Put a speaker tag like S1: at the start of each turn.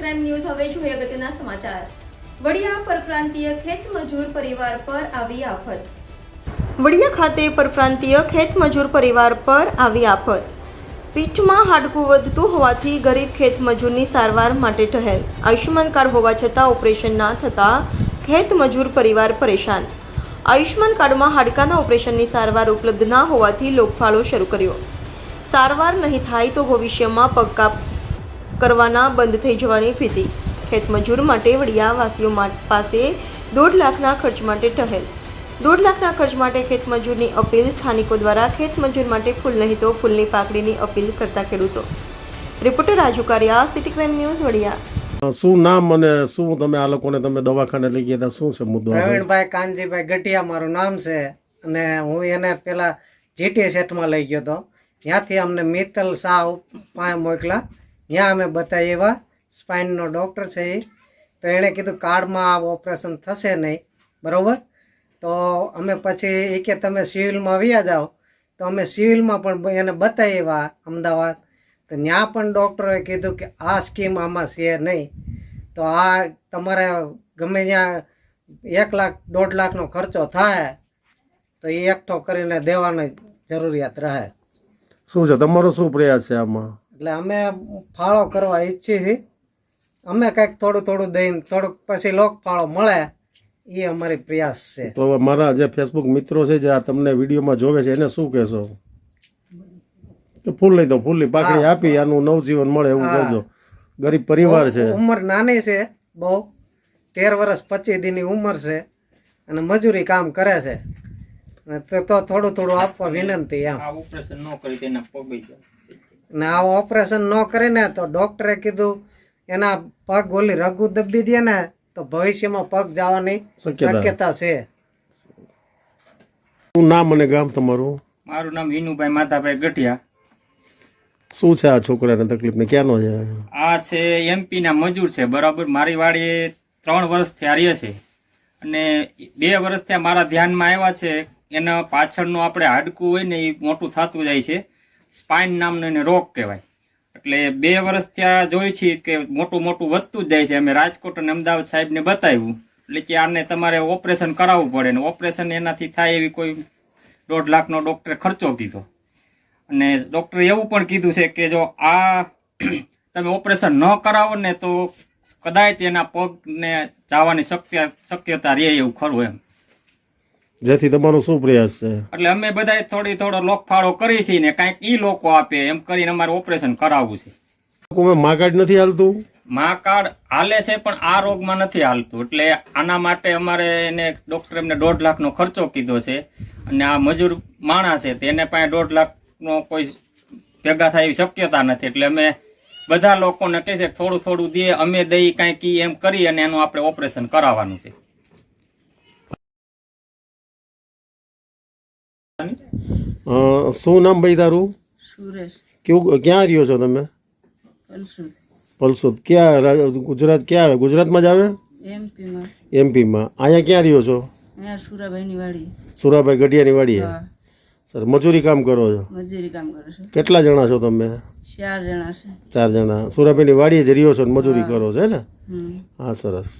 S1: Crime news હવે જોઈએ સમાચાર. વડિયા પરપ્રાંતીય ખેત મજૂર પરિવાર પર આવી આફત. વડિયા ખાતે પરપ્રાંતીય ખેત પરિવાર પર આવી આફત. પીઠમાં હાડકું વધતું હોવાથી ગરીબ ખેત સારવાર માટે ઠહેર. આયુષ્યમાન કાર્ડ હોવા છતાં ઓપરેશન ના થતાં ખેત મજૂર પરિવાર પરેશાન. આયુષ્યમાન કાર્ડમાં હાડકાના ઓપરેશનની સારવાર ઉપલબ્ધ ના હોવાથી લોકફાળો શરૂ કર્યો. સારવાર નહીં થાય તો ભવિષ્યમાં પગકાપ કરવાના બંધ થઈ જવાની ભીતિ. ખેતમજૂર માટે વડિયાવાસીઓ પાસે દોઢ લાખના ખર્ચ માટે ટહેલ. દોઢ લાખના ખર્ચ માટે ખેતમજૂરની અપીલ સ્થાનિકો દ્વારા ખેતમજૂર માટે ફૂલ નહીં તો ફૂલની પાકડીની અપીલ કરતા ખેડૂતો. Reporter Raju Kariya city crime news Vadiya.
S2: શું નામ અને શું તમે આ લોકોને તમે દવાખાને લઈ ગયા શું છે મુદ્દો
S3: પ્રવીણભાઈ કાનજીભાઈ ગઢિયા મારું નામ છે અને હું એને પેલા જીટી સેટમાં લઈ ગયો હતો. ત્યાંથી અમને મિત્તલ શાહ પાંચ મોકલા. ત્યાં અમે બતાવ્યા સ્પાઇનનો ડૉક્ટર છે એ. તો એણે કીધું કાર્ડમાં ઓપરેશન થશે નહીં. બરાબર? તો અમે પછી એ કે તમે સિવિલમાં વ્યા જાઓ. તો અમે સિવિલમાં પણ એને બતાવ્યા અમદાવાદ. તો ત્યાં પણ ડૉક્ટરોએ કીધું કે આ સ્કીમ આમાં છે નહીં. તો આ તમારે ગમે ત્યાં એક લાખ, દોઢ લાખનો ખર્ચો થાય, તો એ એકઠો કરીને દેવાની જરૂરિયાત રહે.
S2: શું છે? તમારો શું પ્રયાસ છે આમાં?
S3: એટલે અમે ફાળો કરવા ઈચ્છી છીએ. અમે કંઈક થોડું થોડું દઈને થોડુંક પછી લોક ફાળો મળે એ અમારી પ્રયાસ છે.
S2: તો હવે મારા જે ફેસબુક મિત્રો છે જે આ તમને વિડીયોમાં જોવે છે એને શું કહેશો? કે ફૂલ તો ફૂલની પાકડી આપી આનું નવજીવન મળે એવું કરજો ગરીબ પરિવાર છે.
S3: ઉંમર નાની છે બહુ. તેર વર્ષ પચીસ દીની ઉંમર છે અને મજૂરી કામ કરે છે. અને તો તો થોડું થોડું આપવા વિનંતી એમ.
S4: આ ઓપરેશન ન કરી તેના પગ જાય.
S3: ને આ ઓપરેશન ન કરે ને તો ડૉક્ટરે કીધું એના પગ ઓલી રગુ દબી દે ને તો ભવિષ્યમાં પગ જવાની
S2: શક્યતા.
S3: છે.
S2: શું નામ અને ગામ તમારું?
S4: મારું નામ વિનુભાઈ માતાભાઈ ગઢિયા.
S2: શું છે આ છોકરાને તકલીફ ને ક્યાંનો છે
S4: આ? છે એમપી ના મજૂર છે બરાબર? મારી વાડી ત્રણ વર્ષ થયા રહે છે. અને બે વર્ષ ત્યાં મારા ધ્યાનમાં આવ્યા છે એના પાછળનું આપણે હાડકું હોય ને એ મોટું થતું જાય છે. સ્પાઇન નામનો એને રોગ કહેવાય. એટલે બે વર્ષ ત્યાં જોઈ છીએ કે મોટું મોટું વધતું જ જાય છે. અમે રાજકોટ અને અમદાવાદ સાહેબને બતાવ્યું. એટલે કે આને તમારે ઓપરેશન કરાવવું પડે ને ઓપરેશન એનાથી થાય એવી કોઈ દોઢ લાખનો ડોક્ટરે ખર્ચો કીધો. અને ડૉક્ટરે એવું પણ કીધું છે કે જો આ તમે ઓપરેશન ન કરાવો ને તો કદાચ એના પગને જવાની શક્ય શક્યતા રહે એવું ખરું એમ.
S2: જેથી તમારો શું પ્રયાસ છે?
S4: એટલે અમે બધા થોડી થોડો લોકફાળો કરી છે ને કાંઈક ઈ લોકો આપે એમ કરીને અમારે ઓપરેશન કરાવવું છે.
S2: લોકોમાં મા કાર્ડ નથી હાલતું?
S4: મા કાર્ડ હાલે છે પણ આ રોગમાં નથી હાલતું. એટલે આના માટે અમારે એને ડોક્ટર એમને દોઢ લાખનો ખર્ચો કીધો છે અને આ મજૂર માણસ છે તેને પાસે દોઢ લાખનો કોઈ ભેગા થાય એવી શક્યતા નથી. એટલે અમે બધા લોકોને કહે છે થોડું થોડું દે અમે દઈ કાંઈક એમ કરી અને એનું આપણે ઓપરેશન કરાવવાનું છે.
S2: શું નામ ભાઈ તારું?
S5: સુરેશ.
S2: કેવું ક્યાં રહ્યો છો તમે? પલસુદ. ક્યાં ગુજરાત ક્યાં આવે? ગુજરાતમાં જ આવે?
S5: એમપીમાં.
S2: એમપીમાં. અહીંયા ક્યાં રહ્યો છો?
S5: સુરાભાઈની વાડી.
S2: સુરાભાઈ ગઢિયાની વાડીએ સર મજૂરી કામ કરો છો?
S5: મજૂરી કામ કરો છો.
S2: કેટલા જણા છો તમે?
S5: ચાર જણા છે.
S2: ચાર જણા. સુરાભાઈની વાડીએ જ રહ્યો છો ને મજૂરી કરો છો હે ને? હા સરસ.